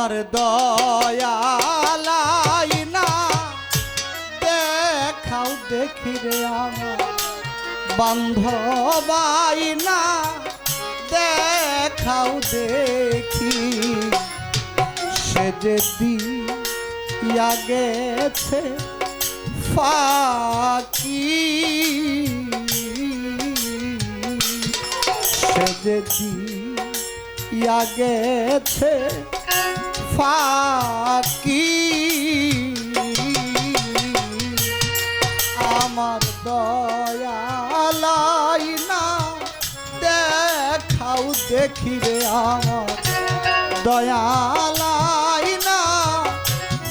আমার দয়ালাই না। দেখাও দেখি রে আমার বান্ধবাই না দেখাও দেখি সে যে দিয়া গেছে ফাঁকি। সে যে দিয়া গেছে ফাঁকি। আমার দয়ালাই না, দেখাও দেখি রে আমার। দয়ালাই না,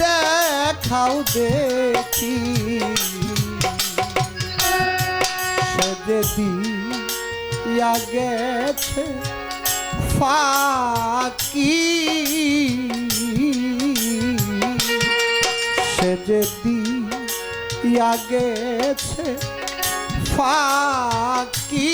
দেখাও দেখি। সে যে দিয়া গেছে ফাঁকি। দিয়া গেছে ফাঁকি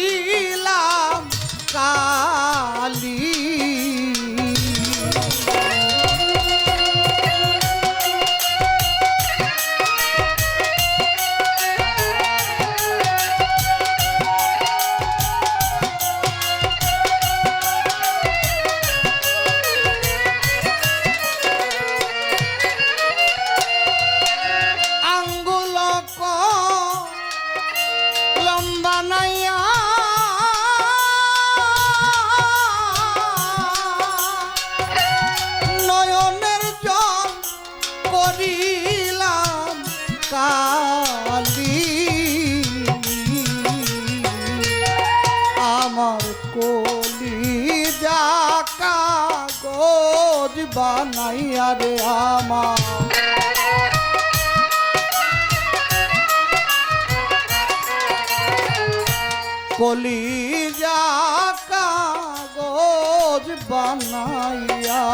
করিলাম কালী কলি যা কাগজ বানাইয়া রে আমার। কলিজা কাগজ বানাইয়া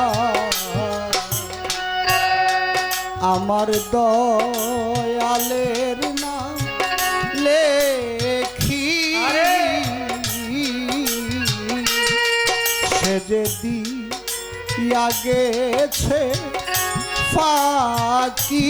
আমার দয়ালের নাম দিয়া গেছে ফাঁকি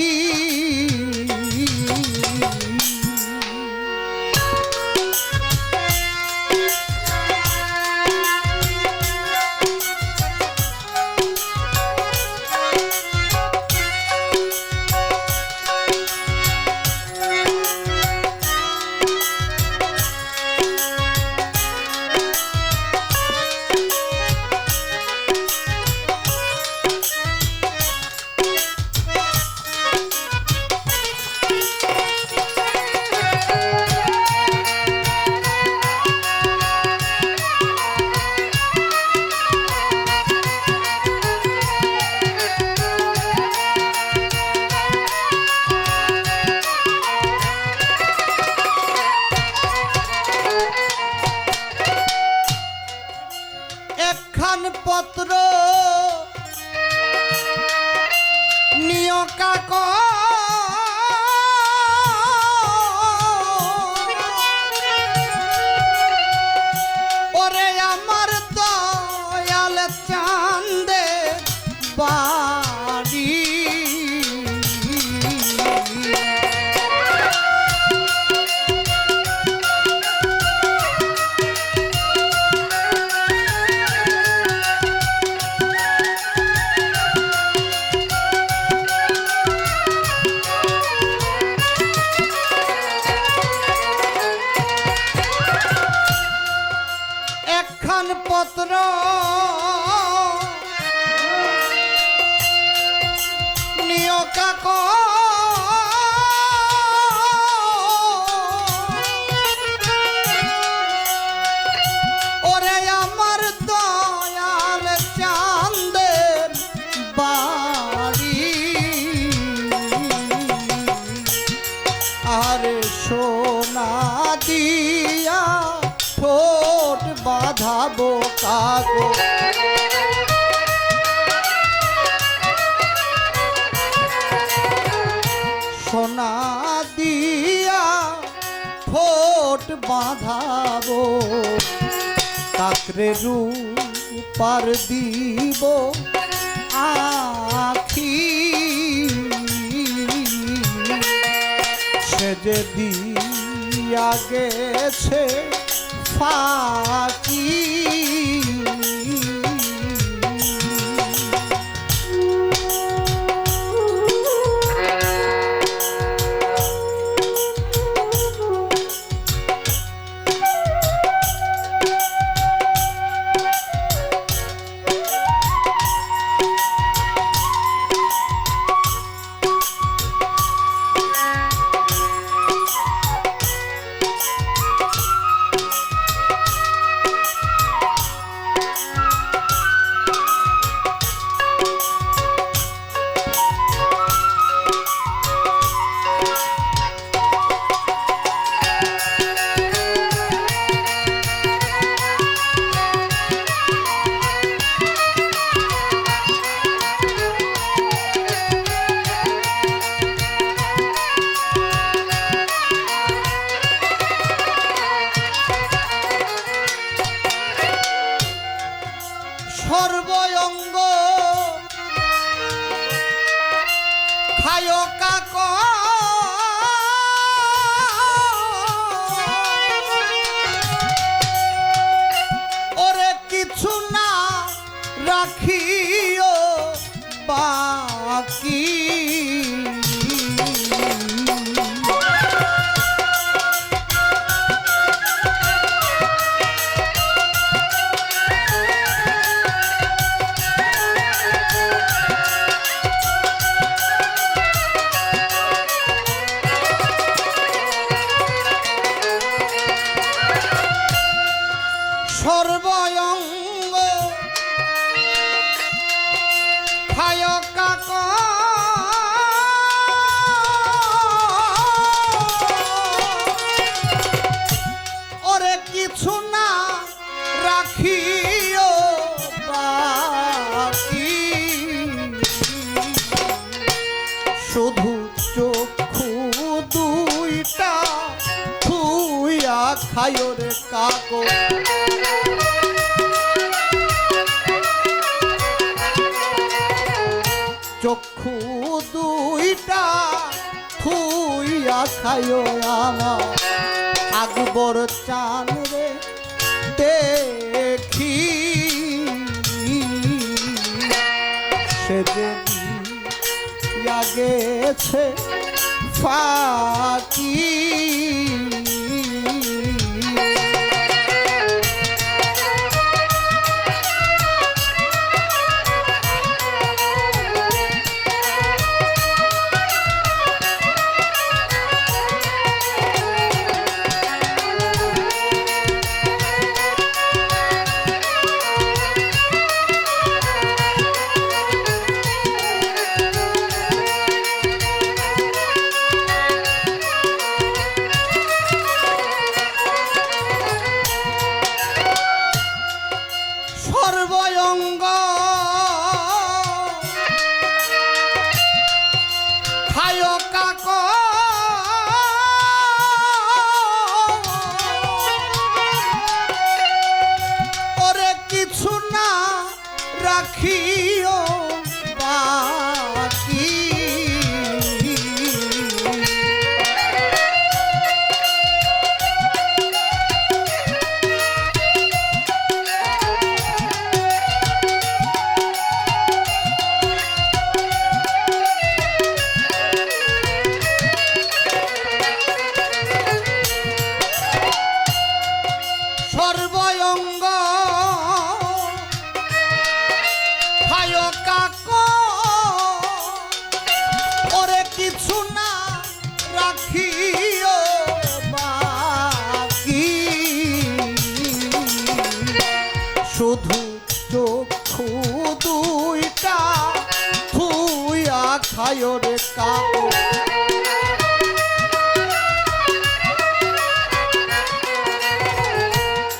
করো বাঁধাবো কাগো সোনা দিয়া ঠোঁট বাঁধাবো কাকরে রূপার দিব আখি। সে যে দিয়া গেছে ফাঁকি। সর্বঙ্গ খায় রে কাকো। চক্ষু দুইটা থুইয়া খায় আমার। আকবর চান রে দেখি। সে যে দিয়া গেছে ফাঁকি।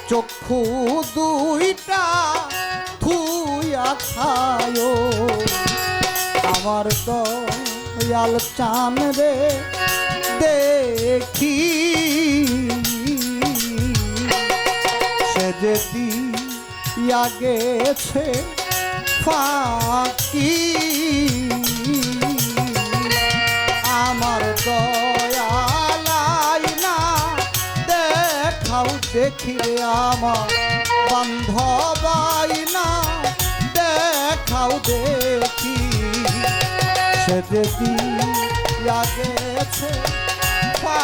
চক্ষু দুইটা থুইয়া খায়। আমার দয়াল চান রে দেখি। সে যদি ইয়া গেছে ফাঁকি। দেখাও আমার বন্ধ বান্ধবাই না দেখাও দেখি। সে দেখি গেছে পা